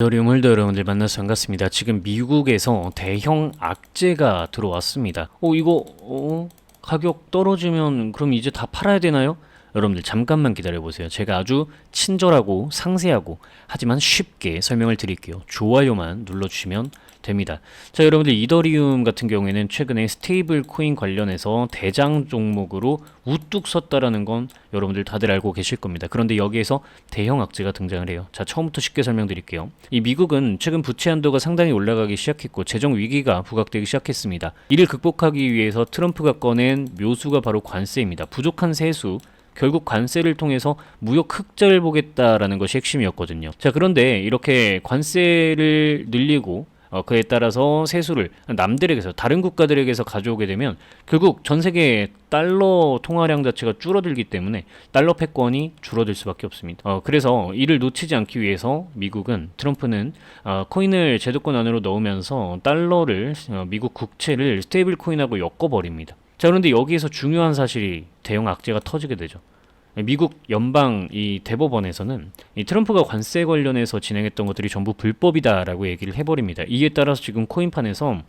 여러분들 여러분들 만나서 반갑습니다. 지금 미국에서 대형 악재가 들어왔습니다. 어 이거 어 가격 떨어지면 그럼 이제 다 팔아야 되나요? 여러분들 잠깐만 기다려 보세요. 제가 아주 친절하고 상세하고 하지만 쉽게 설명을 드릴게요. 좋아요만 눌러 주시면 됩니다. 자, 여러분들 이더리움 같은 경우에는 최근에 스테이블 코인 관련해서 대장 종목으로 우뚝 섰다라는 건 여러분들 다들 알고 계실 겁니다. 그런데 여기에서 대형 악재가 등장을 해요. 자, 처음부터 쉽게 설명드릴게요. 이 미국은 최근 부채 한도가 상당히 올라가기 시작했고 재정 위기가 부각되기 시작했습니다. 이를 극복하기 위해서 트럼프가 꺼낸 묘수가 바로 관세입니다. 부족한 세수 결국 관세를 통해서 무역 흑자를 보겠다라는 것이 핵심이었거든요. 자, 그런데 이렇게 관세를 늘리고 어, 그에 따라서 세수를 남들에게서 다른 국가들에게서 가져오게 되면 결국 전 세계 달러 통화량 자체가 줄어들기 때문에 달러 패권이 줄어들 수밖에 없습니다. 어, 그래서 이를 놓치지 않기 위해서 미국은 트럼프는 어, 코인을 제도권 안으로 넣으면서 달러를 어, 미국 국채를 스테이블 코인하고 엮어버립니다. 자 그런데 여기에서 중요한 사실이 대형 악재가 터지게 되죠. 미국 연방 이 대법원에서는 이 트럼프가 관세 관련해서 진행했던 것들이 전부 불법이다라고 얘기를 해버립니다. 이에 따라서 지금 코인판에서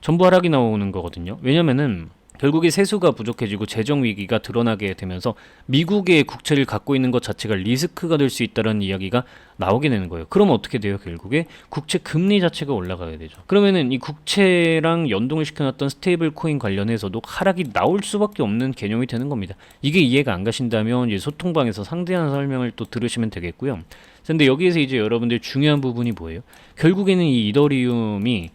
전부 하락이 나오는 거거든요. 왜냐면은 결국에 세수가 부족해지고 재정 위기가 드러나게 되면서 미국의 국채를 갖고 있는 것 자체가 리스크가 될 수 있다는 이야기가 나오게 되는 거예요. 그럼 어떻게 돼요? 결국에 국채 금리 자체가 올라가게 되죠. 그러면은 이 국채랑 연동을 시켜놨던 스테이블 코인 관련해서도 하락이 나올 수밖에 없는 개념이 되는 겁니다. 이게 이해가 안 가신다면 소통방에서 상대한 설명을 또 들으시면 되겠고요. 근데 여기에서 이제 여러분들 중요한 부분이 뭐예요? 결국에는 이 이더리움이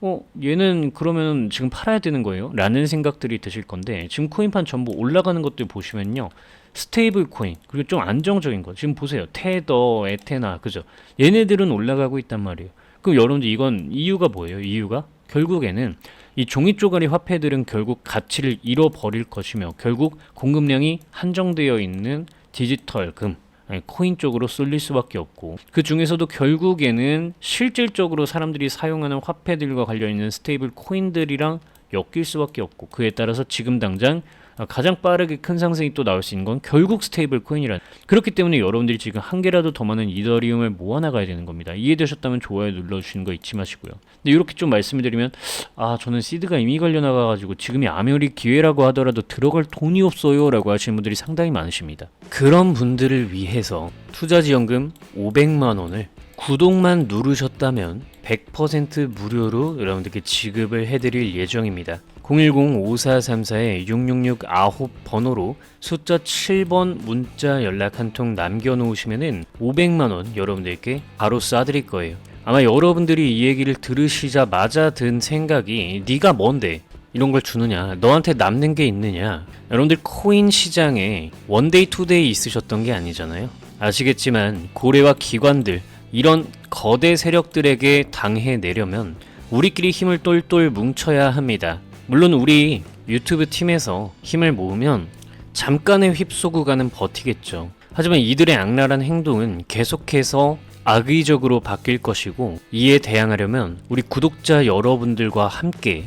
어 얘는 그러면 지금 팔아야 되는 거예요? 라는 생각들이 드실 건데 지금 코인판 전부 올라가는 것들 보시면요. 스테이블 코인 그리고 좀 안정적인 거 지금 보세요 테더 에테나 그죠 얘네들은 올라가고 있단 말이에요 그럼 여러분들 이건 이유가 뭐예요 이유가 결국에는 이 종이 쪼가리 화폐들은 결국 가치를 잃어버릴 것이며 결국 공급량이 한정되어 있는 디지털 금 코인 쪽으로 쏠릴 수밖에 없고 그 중에서도 결국에는 실질적으로 사람들이 사용하는 화폐들과 관련 있는 스테이블 코인들이랑 엮일 수밖에 없고 그에 따라서 지금 당장 가장 빠르게 큰 상승이 또 나올 수 있는 건 결국 스테이블 코인이란 그렇기 때문에 여러분들이 지금 한 개라도 더 많은 이더리움을 모아나가야 되는 겁니다. 이해되셨다면 좋아요 눌러주시는 거 잊지 마시고요. 근데 이렇게 좀 말씀을 드리면 아 저는 시드가 이미 걸려나가가지고 지금이 아무리 기회라고 하더라도 들어갈 돈이 없어요 라고 하시는 분들이 상당히 많으십니다. 그런 분들을 위해서 투자지원금 500만 원을 구독만 누르셨다면 100% 무료로 여러분들께 지급을 해드릴 예정입니다. 010-5434-6669 번호로 숫자 7번 문자 연락 한 통 남겨놓으시면은 500만원 여러분들께 바로 쏴드릴 거예요. 아마 여러분들이 이 얘기를 들으시자마자 든 생각이 네가 뭔데 이런 걸 주느냐 너한테 남는 게 있느냐 여러분들 코인 시장에 원데이 투데이 있으셨던 게 아니잖아요 아시겠지만 고래와 기관들 이런 거대 세력들에게 당해 내려면 우리끼리 힘을 똘똘 뭉쳐야 합니다. 물론 우리 유튜브 팀에서 힘을 모으면 잠깐의 휩쏘구가는 버티겠죠. 하지만 이들의 악랄한 행동은 계속해서 악의적으로 바뀔 것이고 이에 대항하려면 우리 구독자 여러분들과 함께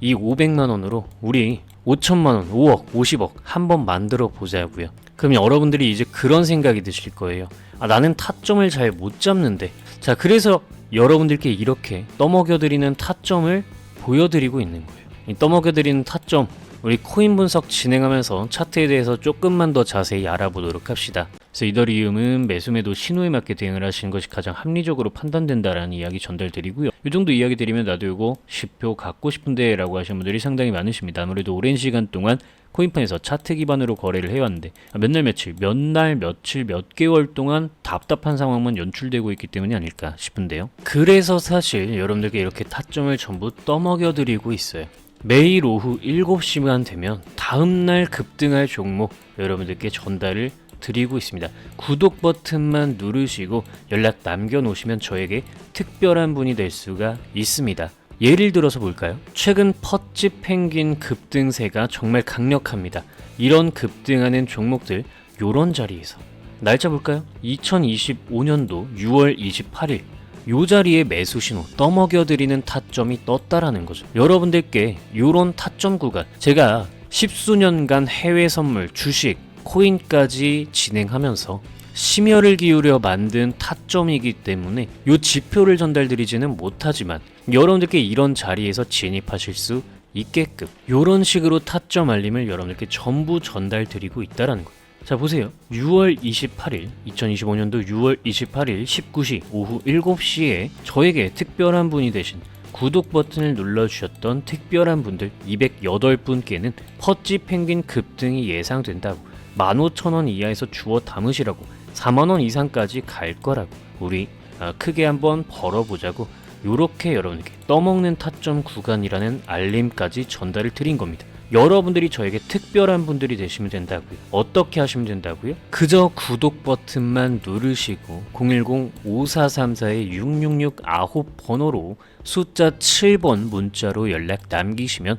이 500만 원으로 우리 5천만 원, 5억, 50억 한번 만들어 보자고요. 그럼 여러분들이 이제 그런 생각이 드실 거예요. 아, 나는 타점을 잘 못 잡는데. 자, 그래서 여러분들께 이렇게 떠먹여드리는 타점을 보여드리고 있는 거예요. 이 떠먹여드리는 타점, 우리 코인 분석 진행하면서 차트에 대해서 조금만 더 자세히 알아보도록 합시다. 그래서 이더리움은 매수매도 신호에 맞게 대응을 하시는 것이 가장 합리적으로 판단된다라는 이야기 전달드리고요. 이 정도 이야기 드리면 나도 이거 10표 갖고 싶은데 라고 하시는 분들이 상당히 많으십니다. 아무래도 오랜 시간 동안 코인판에서 차트 기반으로 거래를 해왔는데 몇 날 며칠, 몇 날 며칠, 몇 개월 동안 답답한 상황만 연출되고 있기 때문이 아닐까 싶은데요. 그래서 사실 여러분들께 이렇게 타점을 전부 떠먹여 드리고 있어요. 매일 오후 7시만 되면 다음날 급등할 종목 여러분들께 전달을 드리고 있습니다. 구독 버튼만 누르시고 연락 남겨놓으시면 저에게 특별한 분이 될 수가 있습니다. 예를 들어서 볼까요? 최근 퍼치 펭귄 급등세가 정말 강력합니다. 이런 급등하는 종목들 요런 자리에서 날짜 볼까요? 2025년도 6월 28일 요 자리에 매수 신호 떠먹여드리는 타점이 떴다라는 거죠. 여러분들께 요런 타점 구간 제가 십수년간 해외 선물, 주식, 코인까지 진행하면서 심혈을 기울여 만든 타점이기 때문에 요 지표를 전달드리지는 못하지만 여러분들께 이런 자리에서 진입하실 수 있게끔 요런 식으로 타점 알림을 여러분들께 전부 전달드리고 있다라는 거예요. 자 보세요. 6월 28일 2025년도 6월 28일 19시 오후 7시에 저에게 특별한 분이 되신 구독 버튼을 눌러주셨던 특별한 분들 208분께는 퍼찌 펭귄 급등이 예상된다고 15,000원 이하에서 주워 담으시라고 4만원 이상까지 갈 거라고 우리 아, 크게 한번 벌어보자고 요렇게 여러분께 떠먹는 타점 구간이라는 알림까지 전달을 드린 겁니다. 여러분들이 저에게 특별한 분들이 되시면 된다고요. 어떻게 하시면 된다고요? 그저 구독 버튼만 누르시고 010-5434-6669번호로 숫자 7번 문자로 연락 남기시면